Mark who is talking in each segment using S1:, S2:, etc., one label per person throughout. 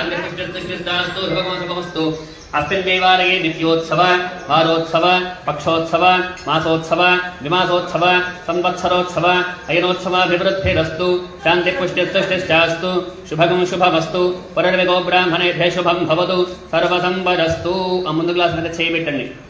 S1: शान्तिर्विष्टिर्दास्तु शुभमस्तु अस्मिन् देवालये नित्योत्सव वारोत्सव पक्षोत्सव मासोत्सव विमासोत्सव संवत्सरोत्सव अयनोत्सवाभिवृद्धिरस्तु शान्तिपुष्टिस्तुष्टिश्चास्तु शुभगं शुभमस्तु పునర్విగో బ్రాహ్మణేభ్య శుభం భవతు సర్వసంపదస్తు ఆ ముందు గ్లాస్ మీద చేయబెట్టండి ఓం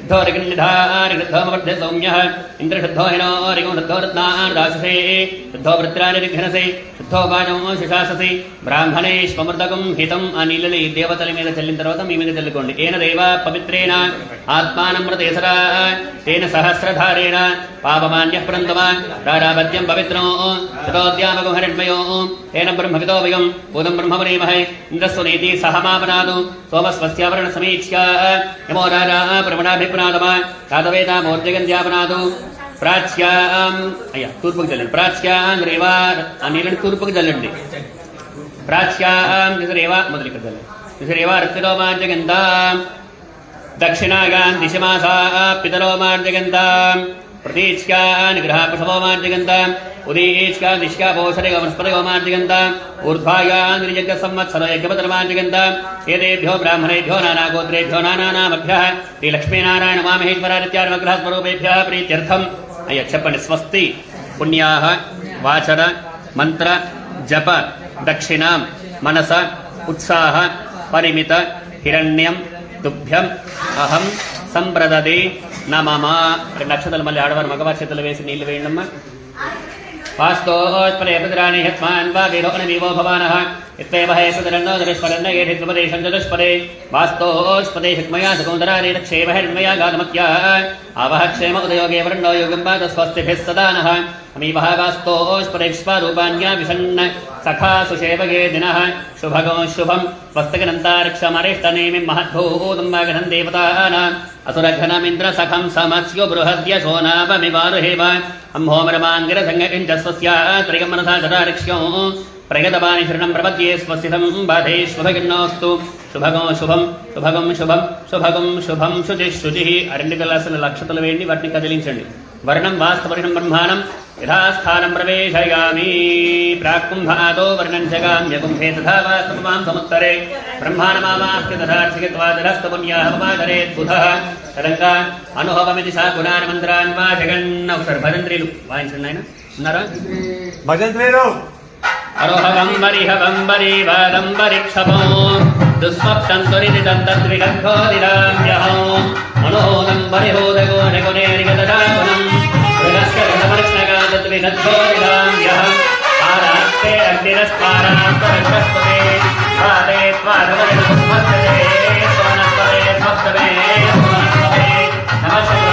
S1: విరోధిభిः శుద్ధో రిగన్నిధారిగృద్ధోమవర్ధ సౌమ్యः ఇంద్రశుద్ధో హినో రిగం వృద్ధో రత్నారాశసే శుద్ధో వృత్రాని రిఘ్నసే శుద్ధో శుశాససి బ్రాహ్మణే స్వమృతకం హితం ఆ నీళ్ళని దేవతల మీద చల్లిన తర్వాత మీ మీద చల్లుకోండి ఏన దేవ పవిత్రేణ ఆత్మానమృతేసరా తేన సహస్రధారేణ పాపమాన్య ప్రంతమా ప్రారాపత్యం పవిత్రో శతోద్యామకం హరిణ్మయో ఏన బ్రహ్మవిదో వయం భూతం బ్రహ్మవరేమహే ఇంద్రస్వనేతి సహమాపనాదు సోమస్వస్యావరణ సమీక్ష్య యమో రాజా ప్రమణాభిప్రాతమా కాదవేదామోర్జగంధ్యాపనాదు ప్రాచ్యాం. అయ్యా తూర్పుకు చల్లండి ప్రాచ్యాం రేవా. ఆ నీళ్ళని తూర్పుకు చల్లండి ప్రాచ్యాం. రేవా మొదలు ఇక్కడ చల్లండి దిశరేవా రక్తిరోమార్జగంధాం దక్షిణాగాన్ దిశమాసా. పితరోమార్జగంధాం ప్రతీచ్యాన్ గృహాపృషభోమార్జగంధాం ఉదీచ్కా దిష్కా పోషరే వనస్పతయోమార్జగంధాం ఊర్ధ్వాయాన్ రిజగ సంవత్సర యజ్ఞపతరమార్జగంధాం ఏదేభ్యో బ్రాహ్మణేభ్యో నానాగోత్రేభ్యో నానానామభ్యः శ్రీలక్ష్మీనారాయణ మామహేశ్వరాదిత్యానుగ్రహస్వరూపేభ్యः ప్రీత్యర్థం అయ్యా చెప్పండి స్వస్తి పుణ్యాహ వాచర మంత్ర జప దక్షిణాం మనస ఉత్సాహ పరిమిత హిరణ్యం తుభ్యం అహం నా మామ రెండు అక్షతలు మళ్ళీ ఆడవారు మగవారి చేతులు వేసి నీళ్ళు వేయండమ్మా. వాస్తోస్పదే పదిరాణి హత్మాన్ వా వీరోణ వీవో భవానః. ఇత్వేవ హే సుదరన్నో దరిష్పరన్న చతుష్పదే వాస్తోస్పదే శక్మయా సుకుందరాని రక్షేమ హిరణ్మయా గాధమత్యా. అవహ క్షేమ ఉదయోగే వరుణో యోగం వాద స్వస్తిభిः సదా నః అమీవః వాస్తోస్పదే విశ్వారూపాణ్యా విషన్న సఖా సుషేవగే దినః శుభగో శుభం స్వస్తిగనంతారక్షమరిష్టనేమి మహద్భూతం వాగనం దేవతానాం అసురఘనమింద్ర సఖం సమస్యో బృహద్య శోనావమివారుహేవ అంహోమరమాంగిర సంగకించ స్వస్య త్రయమనసా చతారక్ష్యో ప్రగతపాని శరణం ప్రపద్యే స్వస్థితం బాధేష్వభగిన్నోస్తు శుభగం శుభం శుభగం శుభం శుభగం శుభం శుచి శుచి ఆ రెండు కలాసిన లక్షతలు వేయండి వాటిని కదిలించండి వర్ణం వాస్తవరిణం బ్రహ్మాణం యథాస్థానం ప్రవేశయామి ప్రాక్కుంభాదో వర్ణం జగామ్యకుంభే తథా వాస్తవమాం సముత్తరే బ్రహ్మాణమావాస్య తథార్చిగత్వాదరస్తపుణ్యాహమాదరేద్బుధ తరంగా అనుభవమితి సా గుణాన్ మంత్రాన్ వా జగన్న ఒకసారి భజంత్రీలు వాయించండి ఆయన ఉన్నారా
S2: భజంత్రీలు
S1: అరోహవంబరిహవంబరి వాదంబరిక్షమో దుస్వప్తం త్వరిదిదం తద్విగద్ధోదిరామ్యహం మనోదంబరిహోదగోనగునేరిగదరాగుణం హృదస్కరసమర్షణగా తద్విగద్ధోదిరామ్యహం ఆరాత్తే అగ్నిరస్పారాత్మరక్షస్పదే పాదే త్వారవరిణముస్మత్తదే స్వనస్పదే స్మత్తమే స్వనస్పదే నమస్కృష్ణదే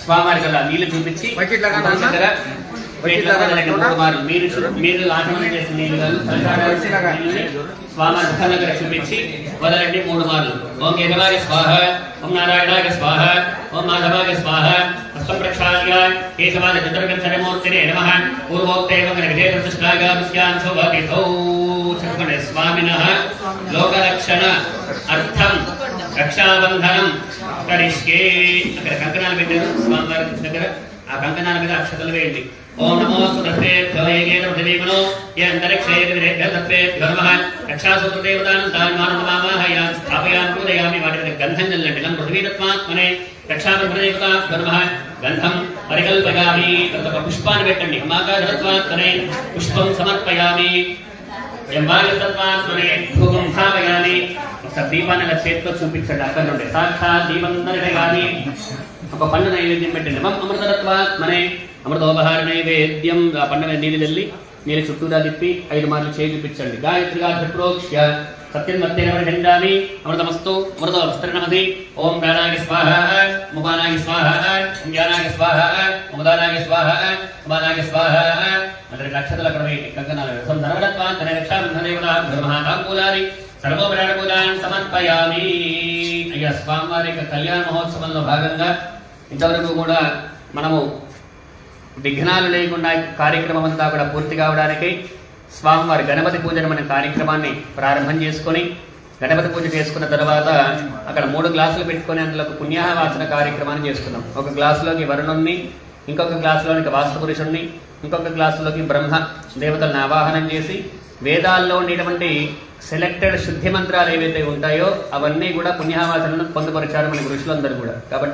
S1: స్వామి కదా నీళ్లు చూపించి
S2: బకెట్ లాగా నాన్న?
S1: దగ్గర
S2: బకెట్ లాగా
S1: బకెట్ లాగా
S2: నాన్న?
S1: వారు మీరు చూ- మీరు ఆచరణ చేసిన నీళ్లు కాదు.
S2: బకెట్ లాగా.
S1: స్వామి అర్థం దగ్గర చూపించి వదలండి మూడు మార్లు ఓం కేశవాయ స్వాహ ఓం నారాయణాయ స్వాహ ఓం మాధవాయ స్వాహ హస్తం ప్రక్షాళ్య కేశవాయ చతుర్గంధరమూర్తినే నమ పూర్వోక్తేవ విజయప్రతిష్టాగామిస్యాన్ శోభాపితౌ చెప్పండి స్వామినః లోకరక్షణ అర్థం రక్షాబంధనం కరిష్కే అక్కడ కంకణాలు పెట్టారు స్వామివారి దగ్గర ఆ కంకణాల మీద అక్షతలు వేయండి. ఓం నమో సుదత్తేభ్యో ఏకేన పృథివీమనో ఏ అంతరిక్షే విరేభ్య తత్వేభ్యో నమః రక్షాసూత్రదేవతానం తాన్ మానవమామాహయాం స్థాపయాం పూజయామి. వాటి మీద గంధం చల్లండి. గంధం పరికల్పయామి. తర్వాత పుష్పాన్ని పెట్టండి. పుష్పం సమర్పయామి. ఎంబాగతత్వాత్మనే ధూపం దీపాన్ని అలా చేతితో చూపించండి అక్కడ నుండి సాక్షాత్ దీపం నరగామి ఒక పండు నైవేద్యం పెట్టండి. మం అమృతత్వాత్మనే అమృతోపహార నైవేద్యం. ఆ పండుగ నీళ్ళు వెళ్ళి నీళ్ళు చుట్టూరా తిప్పి ఐదు మార్లు చేయి చూపించండి. గాయత్రిగా త్రిప్రోక్ష్య సత్యం మత్తేన పరిగణామి అమృతమస్తు అమృత వస్త్రనమసి ఓం ప్రాణాయ స్వాహ ముపానాయ స్వాహ ఓం స్వాహ ముదానాగి స్వాహ ఉమానాయ స్వాహ అంటే నక్షత్రాల అక్కడ వేయండి కంకణాలు రసం ధనవడత్వాంతనే రక్షాబంధనేవల బ్రహ్మతాంబూలాని సర్వోపరాణ సమర్పయామి అయ్యా స్వామివారి యొక్క కళ్యాణ మహోత్సవంలో భాగంగా ఇంతవరకు కూడా మనము విఘ్నాలు లేకుండా కార్యక్రమం అంతా కూడా పూర్తి కావడానికి స్వామివారి గణపతి పూజను మన కార్యక్రమాన్ని ప్రారంభం చేసుకొని గణపతి పూజ చేసుకున్న తర్వాత అక్కడ మూడు గ్లాసులు పెట్టుకొని అందులో పుణ్యాహవాసన కార్యక్రమాన్ని చేసుకున్నాం. ఒక గ్లాసులోకి వరుణుణ్ణి ఇంకొక గ్లాసులోనికి వాస్తుపురుషుణ్ణి ఇంకొక గ్లాసులోకి బ్రహ్మ దేవతలను ఆవాహనం చేసి వేదాల్లో ఉండేటువంటి సెలెక్టెడ్ శుద్ధి మంత్రాలు ఏవైతే ఉంటాయో అవన్నీ కూడా పుణ్యావాసనను పొందుపరిచారు మన ఋషులందరూ కూడా. కాబట్టి